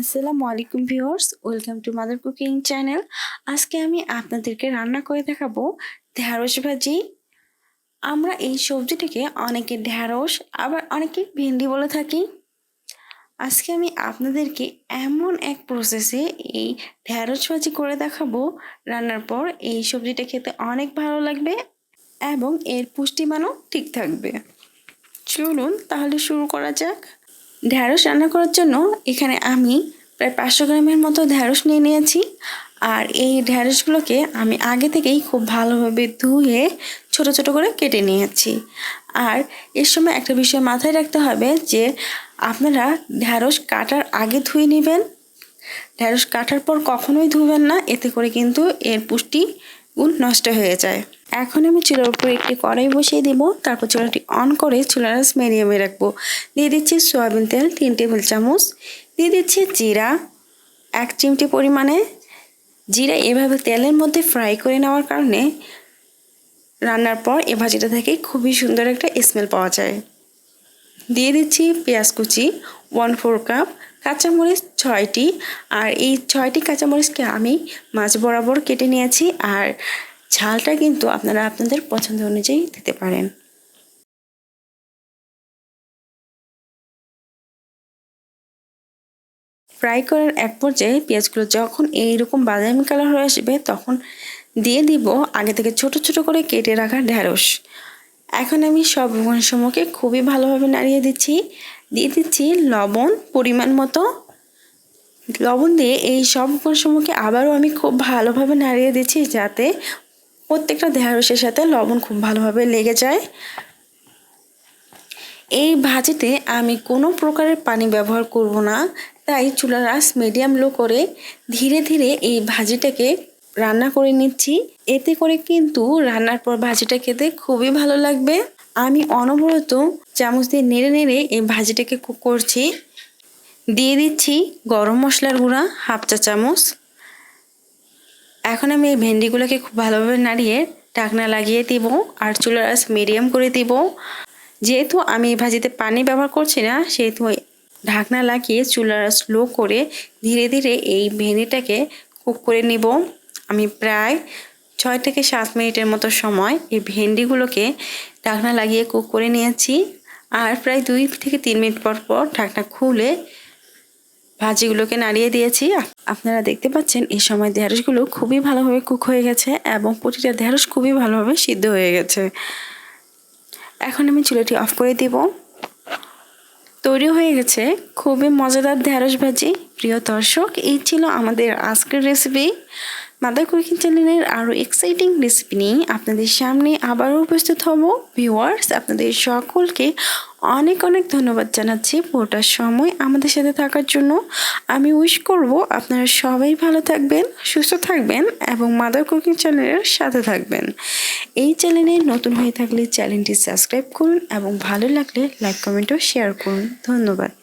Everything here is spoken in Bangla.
আসসালামু আলাইকুম viewers, welcome to mother cooking channel. আজকে আমি আপনাদেরকে রান্না করে দেখাবো ঢ্যাঁড়স ভাজি। আমরা এই সবজিটিকে অনেকে ঢ্যাঁড়স আবার অনেকে ভেন্ডি বলে থাকি। আজকে আমি আপনাদেরকে এমন এক প্রসেসে এই ঢ্যাঁড়স ভাজি করে দেখাবো। রান্নার পর এই সবজিটা খেতে অনেক ভালো লাগবে এবং এর পুষ্টিমানও ঠিক থাকবে। চলুন তাহলে শুরু করা যাক। ঢ্যাঁড়স রান্না করার জন্য এখানে আমি প্রায় পাঁচশো গ্রামের মতো ঢ্যাঁড়স নিয়ে নিয়েছি। আর এই ঢ্যাঁড়সগুলোকে আমি আগে থেকেই খুব ভালোভাবে ধুয়ে ছোট ছোট করে কেটে নিয়েছি। আর এর সময় একটা বিষয় মাথায় রাখতে হবে যে আপনারা ঢ্যাঁড়স কাটার আগে ধুয়ে নেবেন। ঢ্যাঁড়স কাটার পর কখনোই ধুবেন না। এতে করে কিন্তু এর পুষ্টি গুণ নষ্ট হয়ে যায়। এখন আমি চুলার উপরে একটি কড়াই বসিয়ে দিব। তারপর চুলাটি অন করে চুলার আঁচ মিডিয়ামে রাখব। দিয়ে দিচ্ছি সয়াবিন তেল, তিন টেবিল চামচ। দিয়ে দিচ্ছি জিরা, এক চিমটি পরিমাণে। জিরা এভাবে তেলের মধ্যে ফ্রাই করে নেওয়ার কারণে রান্নার পর এ ভাজিটা থেকে খুবই সুন্দর একটা স্মেল পাওয়া যায়। দিয়ে দিচ্ছি পেঁয়াজ কুচি ওয়ান ফোর কাপ কাঁচামরিচ ছয়টি, আর এই ছয়টি কাঁচামরিচকে আমি মাছ বরাবর কেটে নিয়েছি, আর ঝালটা কিন্তু আপনারা আপনাদের পছন্দ অনুযায়ী দিতে পারেন। ফ্রাই করার এক পর্যায়ে পেঁয়াজগুলো যখন এইরকম বাদামি কালার হয়ে আসবে, তখন দিয়ে দিব আগে থেকে ছোট ছোট করে কেটে রাখা ঢ্যাঁড়স এখন আমি সব সমূহকে খুবই ভালোভাবে নাড়িয়ে দিচ্ছি। দিয়ে দিচ্ছি লবণ পরিমাণ মতো। লবণ দিয়ে এই সব সমূহকে আবারও আমি খুব ভালোভাবে নাড়িয়ে দিচ্ছি যাতে প্রত্যেকটা ঢেঁড়সের সাথে লবণ খুব ভালোভাবে লেগে যায়। এই ভাজিতে আমি কোনো প্রকারের পানি ব্যবহার করব না, তাই চুলার আঁচ মিডিয়াম লো করে ধীরে ধীরে এই ভাজিটাকে রান্না করে নিচ্ছি। এতে করে কিন্তু রান্নার পর ভাজিটা খেতে খুবই ভালো লাগবে। আমি অনবরত চামচ দিয়ে নেড়ে নেড়ে এই ভাজিটাকে কুক করছি। দিয়ে দিচ্ছি গরম মশলার গুঁড়া, হাফ চা চামচ। এখন আমি এই ভেন্ডিগুলোকে খুব ভালোভাবে নাড়িয়ে ঢাকনা লাগিয়ে দিব আর চুলার আঁচ মিডিয়াম করে দিব। যেহেতু আমি এই ভাজিতে পানি ব্যবহার করছি না, সেহেতু ঢাকনা লাগিয়ে চুলার স্লো করে ধীরে ধীরে এই ভেন্ডিটাকে কুক করে নিব। আমি প্রায় ছয় থেকে সাত মিনিটের মতো সময় এই ভেন্ডিগুলোকে ঢাকনা লাগিয়ে কুক করে নিয়েছি। আর প্রায় দুই থেকে তিন মিনিট পর পর ঢাকনা খুলে ভাজিগুলোকে নাড়িয়ে দিয়েছি। আপনারা দেখতে পাচ্ছেন, এই সময় ঢেঁড়সগুলো খুবই ভালোভাবে কুক হয়ে গেছে এবং প্রতিটা ঢেঁড়স খুবই ভালোভাবে সিদ্ধ হয়ে গেছে। এখন আমি চুলাটি অফ করে দিব। তৈরি হয়ে গেছে খুবই মজাদার ঢেঁড়স ভাজি। প্রিয় দর্শক, এই ছিল আমাদের আজকের রেসিপি মাদার কুকিং চ্যানেলের আরও এক্সাইটিং রেসিপি নিয়ে আপনাদের সামনে আবারও উপস্থিত হব। ভিউয়ার্স আপনাদের সকলকে অনেক অনেক ধন্যবাদ জানাচ্ছি পুরোটার সময় আমাদের সাথে থাকার জন্য। আমি উইশ করব আপনারা সবাই ভালো থাকবেন, সুস্থ থাকবেন এবং মাদার কুকিং চ্যানেলের সাথে থাকবেন। এই চ্যানেলে নতুন হয়ে থাকলে চ্যানেলটি সাবস্ক্রাইব করুন এবং ভালো লাগলে লাইক কমেন্টও শেয়ার করুন। ধন্যবাদ।